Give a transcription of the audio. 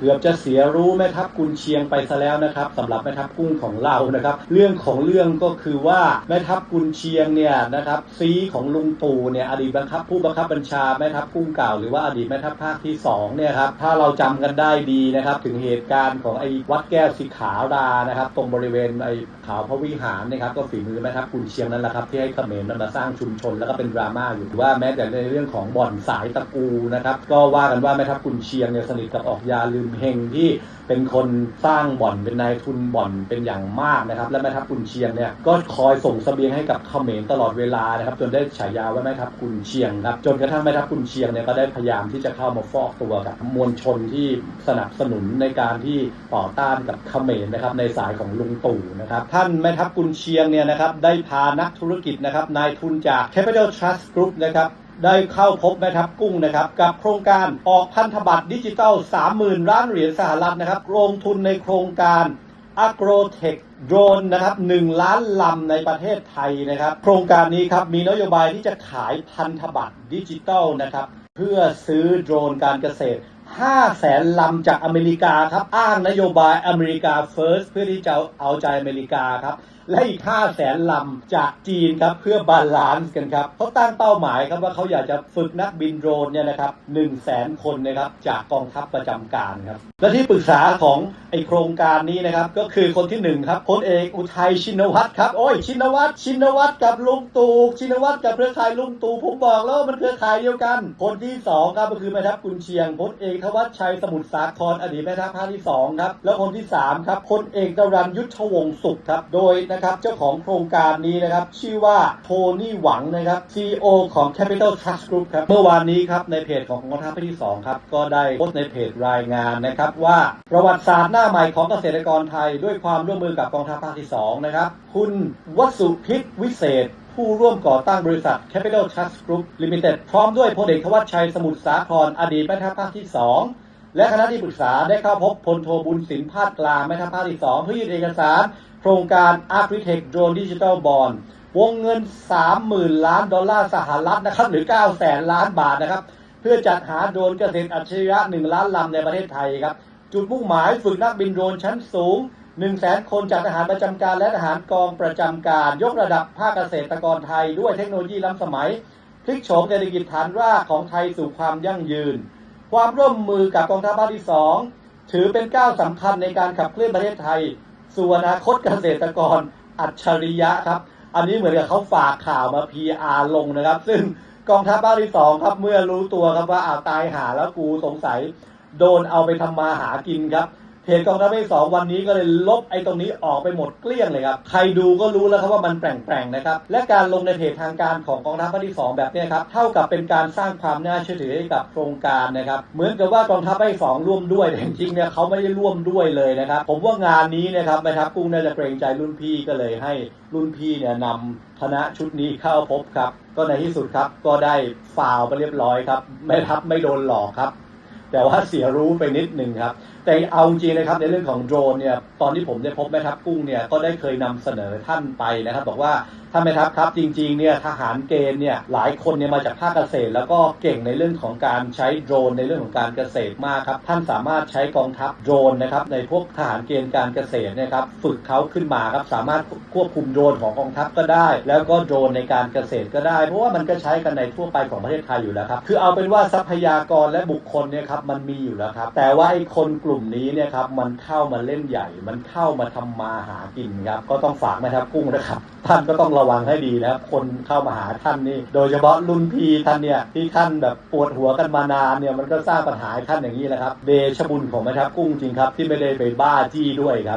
เกือบจะเสียรู้แม่ทัพกุนเชียงไปซะแล้วนะครับสำหรับแม่ทัพกุ้งของเรานะครับ เรื่องของเรื่องก็คือว่าแม่ทัพกุนเชียงเนี่ยนะครับซีของลุงตู่เนี่ยอดีตบังคับ ผู้บังคับบัญชาแม่ทัพกุ้งเก่าหรือว่าอดีตแม่ทัพภาคที่สองเนี่ยครับถ้าเราจำกันได้ดีนะครับถึงเหตุการณ์ของไอ้วัดแก้วสิขารานะครับตรงบริเวณไอ้ขาวพระวิหารนะครับก็ฝีมือแม่ทัพกุนเชียงนั่นแหละครับที่ให้เขมรมันมาสร้างชุมชนแล้วก็เป็นดราม่าอยู่หรือว่าแม้แต่ในเรื่องของบ่อนสายตะกูนะครับก็ว่ากันว่าแม่ทัพกุนเชียงเนี่ยสนิทกับออกยาลืมเฮงที่เป็นคนสร้างบ่อนเป็นนายทุนบ่อนเป็นอย่างมากนะครับ และแม่ทัพกุนเชียงเนี่ยก็คอยส่งเสบียงให้กับเขมรตลอดเวลานะครับ จนได้ฉายาว่าแม่ทัพกุนเชียงครับจนกระทั่งแม่ทัพกุนเชียงเนี่ยก็ได้พยายามที่จะเข้ามาฟอกตัวกับมวลชนที่สนับสนุนในการที่ต่อต้านกับเขมรนะครับในสายของลุงตู่นะครับท่านแม่ทัพกุนเชียงเนี่ยนะครับได้พานักธุรกิจนะครับนายทุนจาก Capital Trust Group นะครับ ได้เข้าพบแม่ทัพกุ้งนะครับ กับโครงการออกพันธบัตรดิจิตอล30,000 ล้านเหรียญสหรัฐนะครับลงทุนในโครงการ Agrotech โดรนนะครับ1ล้านลำในประเทศไทยนะครับ โครงการนี้ครับมีนโยบายที่จะขายพันธบัตรดิจิตอลนะครับ เพื่อซื้อโดรนการเกษตร 5แสนลำจากอเมริกาครับ อ้างนโยบายอเมริกาเฟิร์สเพื่อที่จะเอาใจอเมริกาครับ และอีก5แสนลำจากจีนครับ เพื่อบาลานซ์กันครับเขาตั้งเป้าหมายครับว่าเขาอยากจะฝึกนักบินโดรนเนี่ยนะครับ1แสนคนนะครับจากกองทัพประจำการครับ และที่ปรึกษาของไอโครงการนี้นะครับ ก็คือคนที่หนึ่งครับพลเอกอุทัยชินวัตรครับโอ้ยชินวัตรชินวัตรกับลุงตู่ชินวัตรกับเครือข่ายลุงตู่ผมบอกแล้วมันเครือข่ายเดียวกัน คนที่สองครับก็คือแม่ทัพกุนเชียงพลเอกทวัชชัยสมุทรสาครอดีตแม่ทัพภาคที่สองครับแล้วคนที่สามครับพลเอกดรันยุทธวงศ์สุขครับโดยนะครับเจ้าของโครงการนี้นะครับชื่อว่าโทนี่หวังนะครับ CEO ของ Capital Trust Group ครับเมื่อวานนี้ครับในเพจของกองทัพภาคที่สองครับก็ได้โพสต์ในเพจรายงานนะครับว่าประวัติศาสตร์หน้าใหม่ของเกษตรกรไทย ด้วยความร่วมมือกับกองทัพภาคที่สองนะครับคุณวสุพิษวิเศษ ผู้ร่วมก่อตั้งบริษัท Capital Trust Group Limited พร้อมด้วยพลเอกทวัชชัยสมุทรสาครอดีตแม่ทัพภาคที่ 2 และคณะที่ปรึกษาได้เข้าพบพลโทบุญสินพาดกลางแม่ทัพภาคที่ 2 เพื่อยื่นเอกสาร โครงการ Agritech Drone Digital Bond วงเงิน 30,000 ล้านดอลลาร์สหรัฐนะครับหรือ 9 แสนล้านบาทนะครับ เพื่อจัดหาโดรนเกษตรอัจฉริยะ 1 ล้านลำในประเทศไทยครับ จุดมุ่งหมายฝึกนักบินโดรนชั้นสูง 1 0 0 0 0แสนคนจากทหารประจำการและทหารกองประจำการ ยกระดับภาคเกษตรกรไทยด้วยเทคโนโลยีล้ำสมัยพลิกโฉมเศรษฐกิจฐานรากของไทยสู่ความยั่งยืน ความร่วมมือกับกองทัพภาคที่2ถือเป็นก้าวสำคัญในการขับเคลื่อนประเทศไทยสู่อนาคตเกษตรกรอัจฉริยะครับ อันนี้เหมือนกับเขาฝากข่าวมา PR ลงนะครับ ซึ่งกองทัพภาคที่สองครับเมื่อรู้ตัวครับว่าอาตายหาแล้วกูสงสัย โดนเอาไปทำมาหากินครับ เพจกองทัพภาคสองวันนี้ก็เลยลบไอ้ตรงนี้ออกไปหมดเกลี้ยงเลยครับ ใครดูก็รู้แล้วครับว่ามันแปลงๆนะครับ และการลงในเพจทางการของกองทัพภาคที่สองแบบนี้ครับ เท่ากับเป็นการสร้างความน่าเชื่อถือให้กับโครงการนะครับ เหมือนกับว่ากองทัพภาคที่สองร่วมด้วยแต่จริงๆเนี่ยเขาไม่ได้ร่วมด้วยเลยนะครับ ผมว่างานนี้นะครับแม่ทัพกุ้งน่าจะเกรงใจรุ่นพี่ก็เลยให้รุ่นพี่เนี่ยนำคณะชุดนี้เข้าพบครับ ก็ในที่สุดครับก็ได้ฟาวไปเรียบร้อยครับแม่ทัพไม่โดนหลอกครับ แต่ว่าเสียรู้ไปนิดหนึ่งครับแต่เอาจริงนะครับในเรื่องของโดรนเนี่ยตอนที่ผมได้พบแม่ทัพกุ้งเนี่ยก็ได้เคยนำเสนอท่านไปนะครับ บอกว่าท่านแม่ทัพครับจริงๆเนี่ยทหารเกณฑ์เนี่ยหลายคนเนี่ยมาจากภาคเกษตร แล้วก็เก่งในเรื่องของการใช้โดรนในเรื่องของการเกษตรมากครับท่านสามารถใช้กองทัพโดรนนะครับในพวกทหารเกณฑ์การเกษตรนะครับฝึกเขาขึ้นมาครับสามารถควบคุมโดรนของกองทัพก็ได้ แล้วก็โดรนในการเกษตรก็ได้ เพราะว่ามันก็ใช้กันในทั่วไปของประเทศไทยอยู่แล้วครับคือเอาเป็นว่าทรัพยากรและบุคคลเนี่ยครับมันมีอยู่แล้วครับแต่ว่าไอ้คนกลุ่มนี้เนี่ยครับมันเข้ามาเล่นใหญ่ มันเข้ามาทำมาหากินครับก็ต้องฝากนะครับกุ้งนะครับท่านก็ต้องระวังให้ดีนะครับคนเข้ามาหาท่านนี่โดยเฉพาะรุ่นพี่ท่านเนี่ยที่ท่านแบบปวดหัวกันมานานเนี่ยมันก็สร้างปัญหาท่านอย่างนี้แหละครับเดชบุญของนะครับกุ้งจริงครับที่ไม่ได้ไปบ้าจี้ด้วยครับ